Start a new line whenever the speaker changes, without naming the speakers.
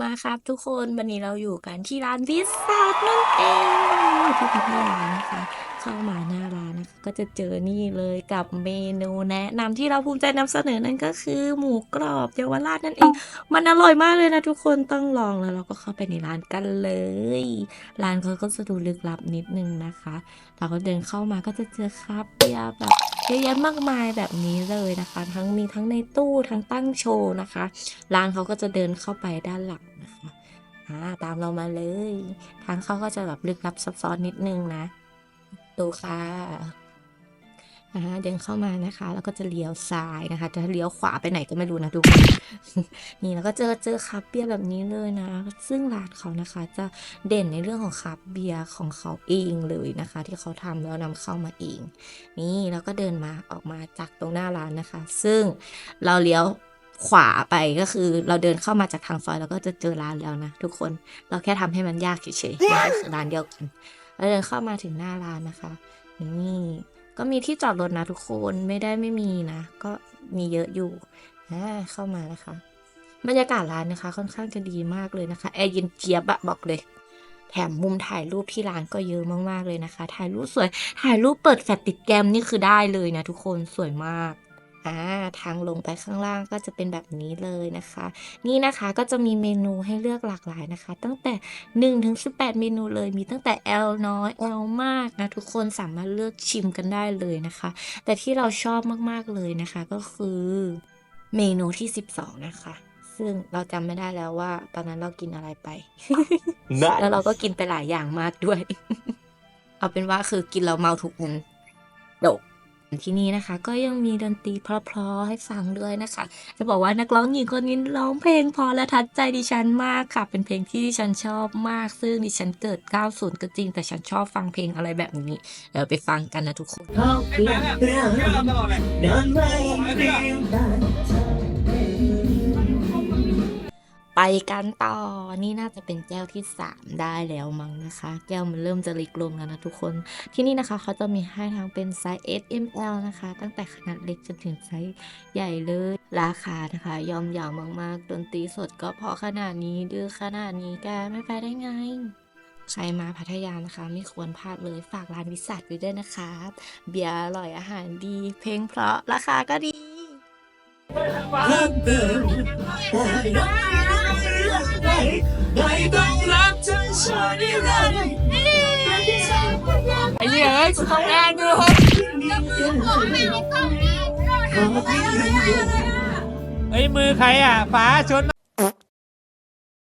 มาครับทุกคนวันนี้เราอยู่กันที่ร้านวิสานั่นเองที่พี่ร้าน เข้ามาหน้าร้านนะคะก็จะเจอนี่เลยกับเมนูแนะนำที่เราภูมิใจนำเสนอนั่นก็คือ หมูกรอบเยาวราชนั่นเอง มันอร่อยมากเลยนะทุกคนต้องลองแล้วเราก็เข้าไปในร้านกันเลย ร้านเขาก็จะดูลึกลับนิดนึงนะคะ เราก็เดินเข้ามาก็จะเจอคราบเบียร์แบบเยอะแยะมากมายแบบนี้เลยนะคะ ทั้งมีทั้งในตู้ทั้งตั้งโชว์นะคะ ร้านเขาก็จะเดินเข้าไปด้านหลังนะคะตามเรามาเลย ทางเขาก็จะแบบลึกลับซับซ้อนนิดนึงนะ ดูค่ะอ่าเดินเข้ามานะคะ แล้วก็จะเลี้ยวซ้ายนะคะ จะเลี้ยวขวาไปไหนก็ไม่รู้นะทุกคนนี่แล้วก็เจอเจอคาเบียร์แบบนี้เลยนะ ซึ่งร้านเขานะคะ จะเด่นในเรื่องของคาเบียร์ของเขาเองเลยนะคะ ที่เขาทำแล้วนำเข้ามาเอง นี่แล้วก็เดินมาออกมาจากตรงหน้าร้านนะคะ ซึ่งเราเลี้ยวขวาไปก็คือเราเดินเข้ามาจากทางซอยเราก็จะเจอร้านแล้วนะทุกคนเราแค่ทำให้มันยากเฉยๆมันก็คือร้านเดียวกัน เราเดินเข้ามาถึงหน้าร้านนะคะ นี่ก็มีที่จอดรถนะทุกคนไม่ได้ไม่มีนะ ก็มีเยอะอยู่เข้ามานะคะ บรรยากาศร้านนะคะ ค่อนข้างจะดีมากเลยนะคะแอร์เย็นเจี๊ยบอะบอกเลย แถมมุมถ่ายรูปที่ร้านก็เยอะมากๆเลยนะคะ ถ่ายรูปสวย ถ่ายรูปเปิดแฟลชติดแกมนี่คือได้เลยนะทุกคนสวยมาก อ่าทางลงไปข้างล่างก็จะเป็นแบบนี้เลยนะคะ นี่นะคะก็จะมีเมนูให้เลือกหลากหลายนะคะ ตั้งแต่1ถึง18 เมนูเลยมีตั้งแต่ L น้อย L มากนะทุกคนสามารถเลือกชิมกันได้เลยนะคะ แต่ที่เราชอบมากๆเลยนะคะก็คือเมนูที่ 12 นะคะ ซึ่งเราจำไม่ได้แล้วว่า ตอนนั้นเรากินอะไรไป แล้วเราก็กินไปหลายอย่างมากด้วย เอาเป็นว่าคือกินแล้วเมาทุกวันโดก ที่นี่นะคะ ก็ยังมีดนตรีเพราะๆให้ฟังด้วยนะคะ จะบอกว่านักร้องหญิงคนนี้ร้องเพลงพอและทัดใจดิฉันมากค่ะ เป็นเพลงที่ดิฉันชอบมาก ซึ่งดิฉันเกิด 90 ก็จริง แต่ฉันชอบฟังเพลงอะไรแบบนี้ เดี๋ยวไปฟังกันนะทุกคน กันต่อ นี่น่าจะเป็นแก้วที่ 3 ได้แล้วมั้งนะคะ แก้วมันเริ่มจะเล็กลงแล้วนะทุกคน ที่นี่นะคะเขาจะมีให้ทั้งเป็นไซส์ S M L นะคะ ตั้งแต่ขนาดเล็กจนถึงไซส์ใหญ่เลย ราคานะคะยอมยาวมากๆ ดนตรีสดก็พอขนาดนี้ดื้อขนาดนี้แกไม่ไปได้ไงใครมาพัทยานะคะ ไม่ควรพลาดเลยฝากร้านวิสัทไว้ด้วยนะคะ เบียร์อร่อยอาหารดี เพลงเพราะราคาก็ดี
ไม่ไม่ต้องรักเธอชาดีเลย
ไอ้เหี้ยเอ้ยกูทำงานอยู่เฮ้ยมือใครอะฝาชน